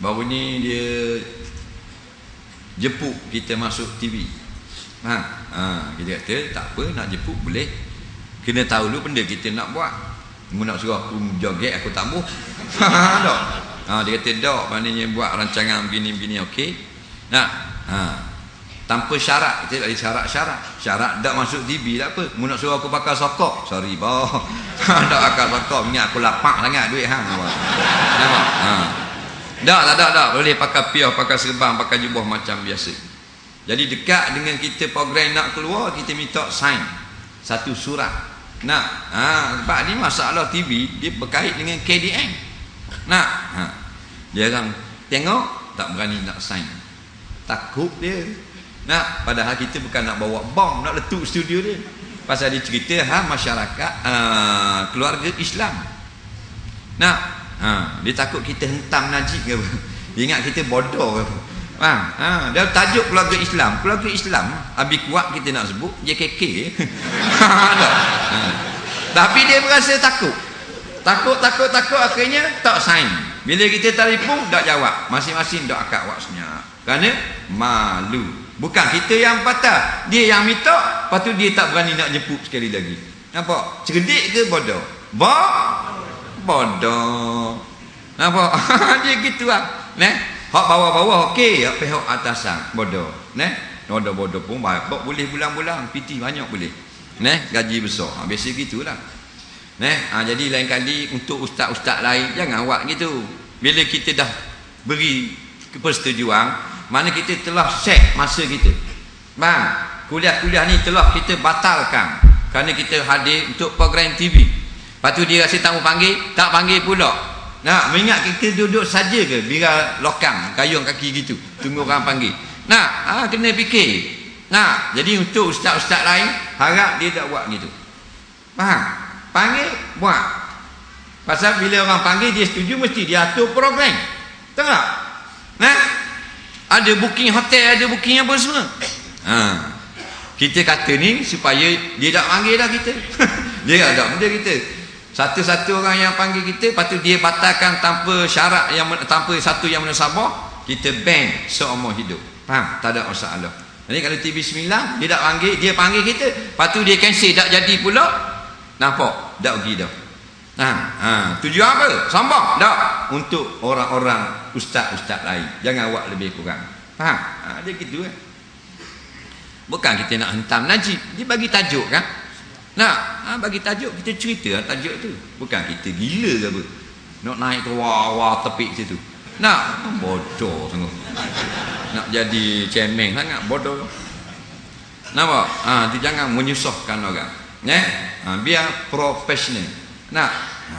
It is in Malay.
baru ni dia jepuk kita masuk TV ha, ha kita kata tak apa nak jepuk boleh. Kena tahu dulu benda kita nak buat. Mu nak suruh aku joget aku tak buh ha tak ha dia kata tak maknanya buat rancangan begini-begini okey? Nah ha. Tanpa syarat kita ada syarat-syarat. Syarat tak masuk TV tak apa. Mu nak suruh aku pakai sokok. Sorry boh tak pakai sokok. Ingat aku lapak sangat duit hang nampak tak, tak, tak, tak. Boleh pakai piah, pakai serban, pakai jubah macam biasa. Jadi dekat dengan kita program nak keluar, kita minta sign. Satu surat. Nak. Ha, sebab ni masalah TV, dia berkait dengan KDN. Nak. Ha. Dia orang tengok, tak berani nak sign. Takut dia. Nak. Padahal kita bukan nak bawa bom, nak letup studio dia. Pasal dia cerita, ha, masyarakat, uh, keluarga Islam. Nak. Ha, dia takut kita hentam najib ke apa? Dia ingat kita bodoh ke apa? Ha, ha, dia tajuk keluarga Islam. Keluarga Islam, habis kuat kita nak sebut, JKK. ha, ha. Tapi dia berasa takut. Takut, takut, takut, akhirnya tak sign. Bila kita telefon, tak jawab. Masing-masing tak akak awak senyap. Kerana malu. Bukan kita yang patah. Dia yang minta, lepas tu dia tak berani nak jemput sekali lagi. Nampak? Cerdik ke bodoh? Bodoh bodoh. Nampak? Dia gitu lah. Ne hak bawah-bawah okey hak pihak atasan. Bodoh. Ne bodoh-bodoh pun baik. Boleh bulan-bulan. PT banyak boleh. Ne gaji besar. Ha, biasa gitulah. Ne ha, jadi lain kali untuk ustaz-ustaz lain jangan awak gitu. Bila kita dah beri persetujuan mana kita telah set masa kita. Bang kuliah-kuliah ni telah kita batalkan. Kerana kita hadir untuk program TV Lepas tu dia rasa tak mau panggil, tak panggil pula. Nak mengingat kita duduk saja ke bila lokam kayung kaki gitu. Tunggu orang panggil. Nak, ha, kena fikir. Nak, jadi untuk ustaz-ustaz lain harap dia tak buat gitu. Faham? Panggil, buat. Pasal bila orang panggil dia setuju mesti dia atur program. Tak? Nah. Ada booking hotel, ada booking apa semua. Ha. Kita kata ni supaya dia tak panggil dah kita. dia ada benda kita. Satu-satu orang yang panggil kita, lepas tu dia batalkan tanpa syarat yang tanpa satu yang menasabah, kita ban seumur hidup. Faham? Tak ada masalah. Jadi kalau TV9 dia tak panggil, dia panggil kita, lepas tu dia cancel tak jadi pula. Nampak? Tak pergi dah. Ha, ha, tujuan apa? Sambung? Tak. Untuk orang-orang ustaz-ustaz lain. Jangan awak lebih kurang. Faham? Ha, dia gitu kan. Bukan kita nak hentam najib. Dia bagi tajuk kan? Nak ha, bagi tajuk kita cerita lah tajuk tu. Bukan kita gila ke apa. Nak naik ke wah-wah tepik situ. Nak bodoh sungguh. Nak jadi cemeng sangat bodoh. Nampak? Ha, jangan menyusahkan orang. Ya? Ha, biar profesional. Nak? Ha,